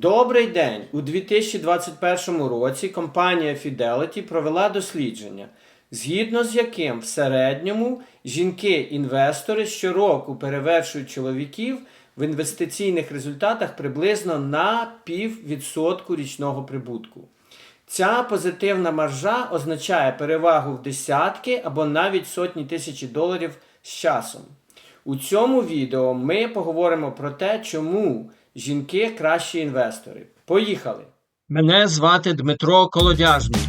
Добрий день! У 2021 році компанія Fidelity провела дослідження, згідно з яким в середньому жінки-інвестори щороку перевершують чоловіків в інвестиційних результатах приблизно на піввідсотку річного прибутку. Ця позитивна маржа означає перевагу в десятки або навіть сотні тисячі доларів з часом. У цьому відео ми поговоримо про те, чому жінки кращі інвестори. Поїхали! Мене звати Дмитро Колодяжний.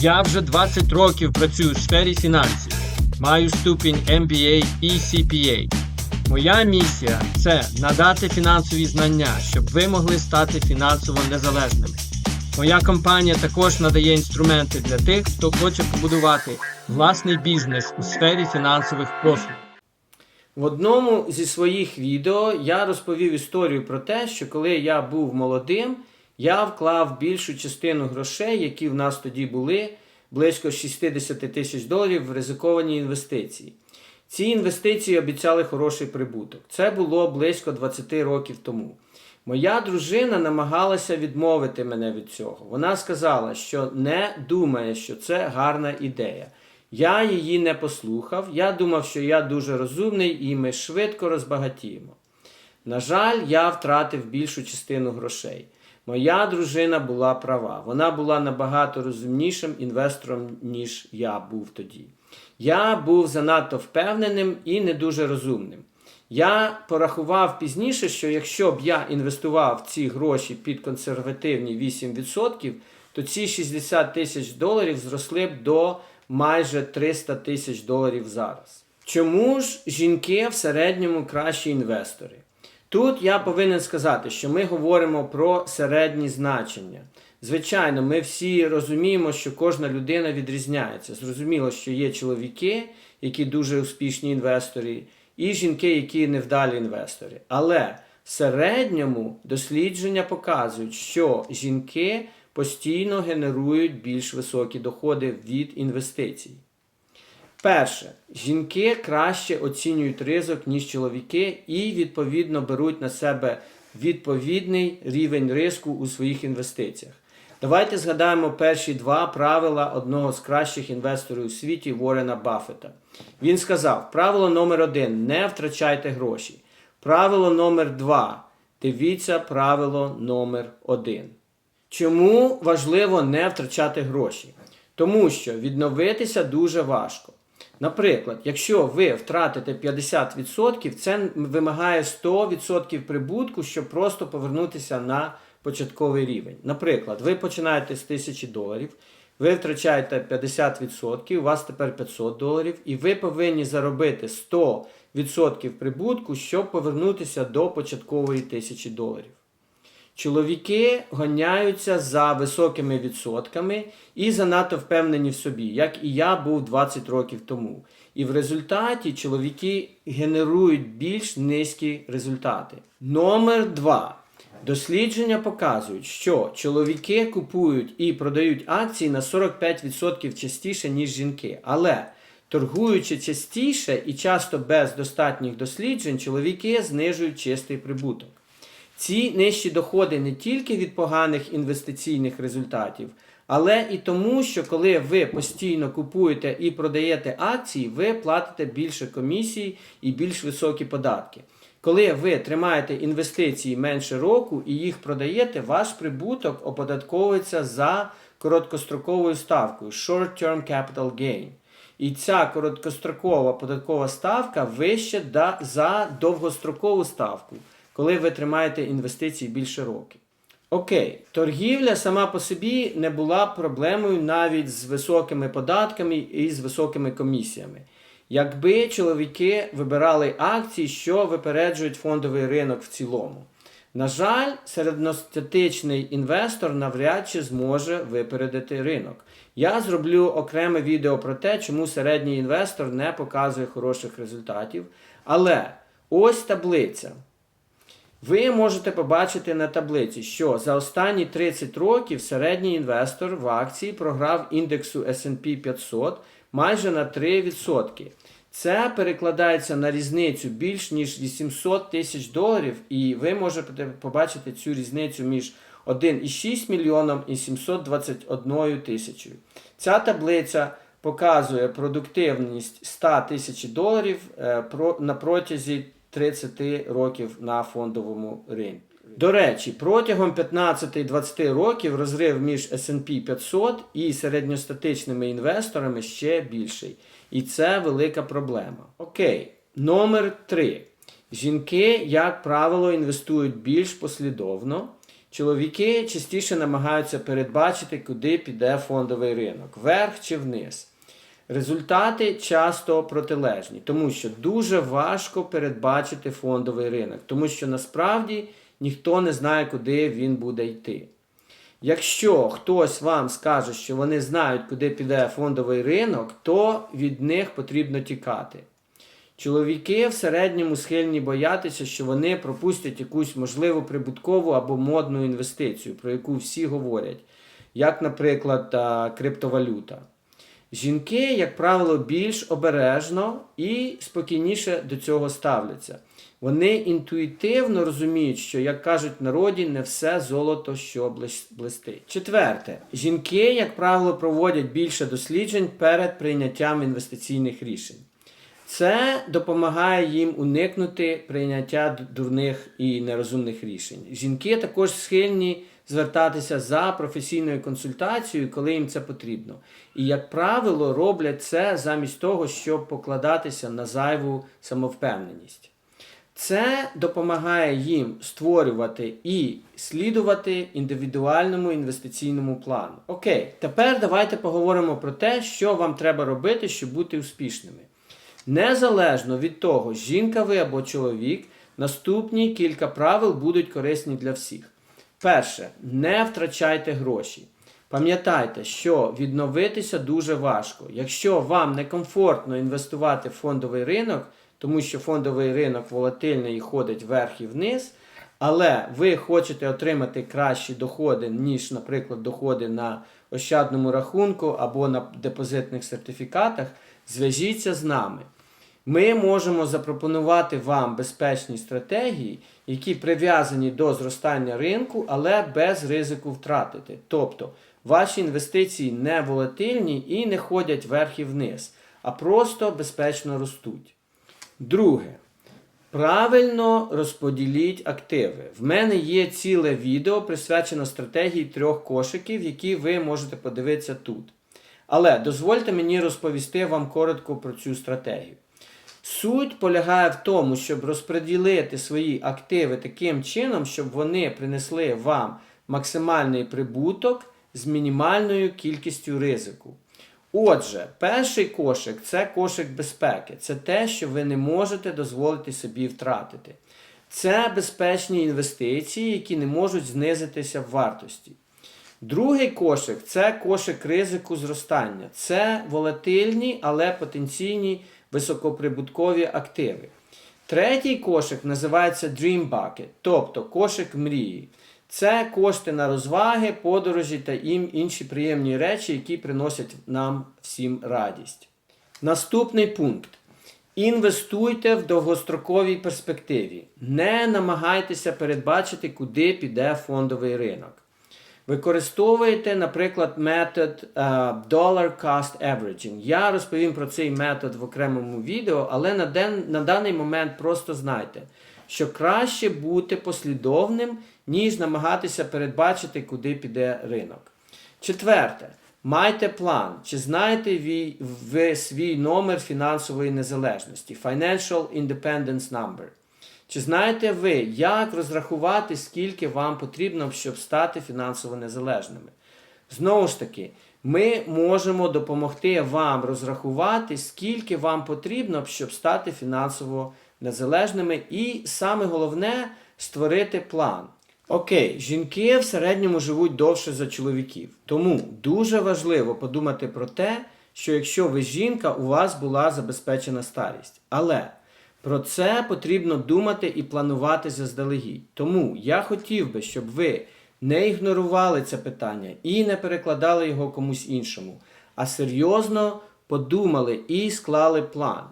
Я вже 20 років працюю в сфері фінансів. Маю ступінь MBA і CPA. Моя місія це надати фінансові знання, щоб ви могли стати фінансово незалежними. Моя компанія також надає інструменти для тих, хто хоче побудувати власний бізнес у сфері фінансових послуг. В одному зі своїх відео я розповів історію про те, що коли я був молодим, я вклав більшу частину грошей, які в нас тоді були, близько 60 тисяч доларів в ризиковані інвестиції. Ці інвестиції обіцяли хороший прибуток. Це було близько 20 років тому. Моя дружина намагалася відмовити мене від цього. Вона сказала, що не думає, що це гарна ідея. Я її не послухав. Я думав, що я дуже розумний і ми швидко розбагатіємо. На жаль, я втратив більшу частину грошей. Моя дружина була права. Вона була набагато розумнішим інвестором, ніж я був тоді. Я був занадто впевненим і не дуже розумним. Я порахував пізніше, що якщо б я інвестував ці гроші під консервативні 8%, то ці 60 тисяч доларів зросли б до майже 300 тисяч доларів зараз. Чому ж жінки в середньому кращі інвестори? Тут я повинен сказати, що ми говоримо про середні значення. Звичайно, ми всі розуміємо, що кожна людина відрізняється. Зрозуміло, що є чоловіки, які дуже успішні інвестори, і жінки, які невдалі інвестори. Але в середньому дослідження показують, що жінки постійно генерують більш високі доходи від інвестицій. Перше, жінки краще оцінюють ризик, ніж чоловіки, і відповідно беруть на себе відповідний рівень риску у своїх інвестиціях. Давайте згадаємо перші два правила одного з кращих інвесторів у світі Ворена Баффета. Він сказав: правило номер один не втрачайте гроші. Правило номер два дивіться правило номер один. Чому важливо не втрачати гроші? Тому що відновитися дуже важко. Наприклад, якщо ви втратите 50%, це вимагає 100% прибутку, щоб просто повернутися на початковий рівень. Наприклад, ви починаєте з 1000 доларів, ви втрачаєте 50%, у вас тепер 500 доларів, і ви повинні заробити 100% прибутку, щоб повернутися до початкової 1000 доларів. Чоловіки гоняються за високими відсотками і занадто впевнені в собі, як і я був 20 років тому. І в результаті чоловіки генерують більш низькі результати. Номер 2. Дослідження показують, що чоловіки купують і продають акції на 45% частіше, ніж жінки. Але торгуючи частіше і часто без достатніх досліджень, чоловіки знижують чистий прибуток. Ці нижчі доходи не тільки від поганих інвестиційних результатів, але і тому, що коли ви постійно купуєте і продаєте акції, ви платите більше комісій і більш високі податки. Коли ви тримаєте інвестиції менше року і їх продаєте, ваш прибуток оподатковується за короткостроковою ставкою Short-Term Capital Gain. І ця короткострокова податкова ставка вища за довгострокову ставку, коли ви тримаєте інвестиції більше років. Окей, торгівля сама по собі не була проблемою навіть з високими податками і з високими комісіями. Якби чоловіки вибирали акції, що випереджують фондовий ринок в цілому. На жаль, середньостатичний інвестор навряд чи зможе випередити ринок. Я зроблю окреме відео про те, чому середній інвестор не показує хороших результатів. Але ось таблиця. Ви можете побачити на таблиці, що за останні 30 років середній інвестор в акції програв індексу S&P 500 майже на 3%. Це перекладається на різницю більш ніж 800 тисяч доларів, і ви можете побачити цю різницю між 1,6 мільйоном і 721 тисячою. Ця таблиця показує продуктивність 100 тисяч доларів е, на протязі 30 років на фондовому ринку. До речі, протягом 15-20 років розрив між S&P 500 і середньостатичними інвесторами ще більший. І це велика проблема. Окей, номер 3. Жінки, як правило, інвестують більш послідовно. Чоловіки частіше намагаються передбачити, куди піде фондовий ринок, вверх чи вниз. Результати часто протилежні, тому що дуже важко передбачити фондовий ринок, тому що насправді ніхто не знає, куди він буде йти. Якщо хтось вам скаже, що вони знають, куди піде фондовий ринок, то від них потрібно тікати. Чоловіки в середньому схильні боятися, що вони пропустять якусь можливу прибуткову або модну інвестицію, про яку всі говорять, як, наприклад, криптовалюта. Жінки, як правило, більш обережно і спокійніше до цього ставляться. Вони інтуїтивно розуміють, що, як кажуть в народі, не все золото, що блис- блистить. Четверте, жінки, як правило, проводять більше досліджень перед прийняттям інвестиційних рішень. Це допомагає їм уникнути прийняття дурних і нерозумних рішень. Жінки також схильні звертатися за професійною консультацією, коли їм це потрібно. І, як правило, роблять це замість того, щоб покладатися на зайву самовпевненість. Це допомагає їм створювати і слідувати індивідуальному інвестиційному плану. Окей, тепер давайте поговоримо про те, що вам треба робити, щоб бути успішними. Незалежно від того, жінка ви або чоловік, наступні кілька правил будуть корисні для всіх. Перше, не втрачайте гроші. Пам'ятайте, що відновитися дуже важко. Якщо вам некомфортно інвестувати в фондовий ринок, тому що фондовий ринок волатильний і ходить вверх і вниз, але ви хочете отримати кращі доходи, ніж, наприклад, доходи на ощадному рахунку або на депозитних сертифікатах, зв'яжіться з нами. Ми можемо запропонувати вам безпечні стратегії, які прив'язані до зростання ринку, але без ризику втратити. Тобто ваші інвестиції не волатильні і не ходять вверх і вниз, а просто безпечно ростуть. Друге. Правильно розподіліть активи. В мене є ціле відео присвячено стратегії трьох кошиків, які ви можете подивитися тут. Але дозвольте мені розповісти вам коротко про цю стратегію. Суть полягає в тому, щоб розподілити свої активи таким чином, щоб вони принесли вам максимальний прибуток з мінімальною кількістю ризику. Отже, перший кошик це кошик безпеки. Це те, що ви не можете дозволити собі втратити. Це безпечні інвестиції, які не можуть знизитися в вартості. Другий кошик це кошик ризику зростання. Це волатильні, але потенційні високоприбуткові активи. Третій кошик називається Dream Bucket, тобто кошик мрії. Це кошти на розваги, подорожі та інші приємні речі, які приносять нам всім радість. Наступний пункт. Інвестуйте в довгостроковій перспективі. Не намагайтеся передбачити, куди піде фондовий ринок. Використовуєте, наприклад, метод е, Dollar Cost Averaging. Я розповім про цей метод в окремому відео, але на, ден, на даний момент просто знайте, що краще бути послідовним, ніж намагатися передбачити, куди піде ринок. Четверте. Майте план. Чи знаєте ви, ви свій номер фінансової незалежності? Financial Independence Number. Чи знаєте ви, як розрахувати, скільки вам потрібно, щоб стати фінансово незалежними? Знову ж таки, ми можемо допомогти вам розрахувати, скільки вам потрібно, щоб стати фінансово незалежними, і саме головне створити план. Окей, жінки в середньому живуть довше за чоловіків. Тому дуже важливо подумати про те, що якщо ви жінка, у вас була забезпечена старість. Але про це потрібно думати і планувати заздалегідь. Тому я хотів би, щоб ви не ігнорували це питання і не перекладали його комусь іншому, а серйозно подумали і склали план.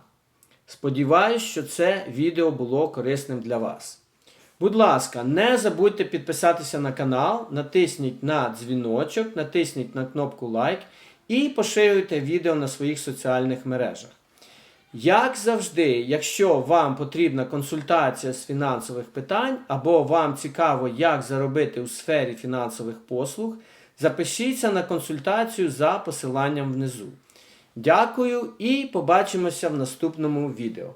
Сподіваюсь, що це відео було корисним для вас. Будь ласка, не забудьте підписатися на канал, натисніть на дзвіночок, натисніть на кнопку лайк і поширюйте відео на своїх соціальних мережах. Як завжди, якщо вам потрібна консультація з фінансових питань або вам цікаво, як заробити у сфері фінансових послуг, запишіться на консультацію за посиланням внизу. Дякую і побачимося в наступному відео.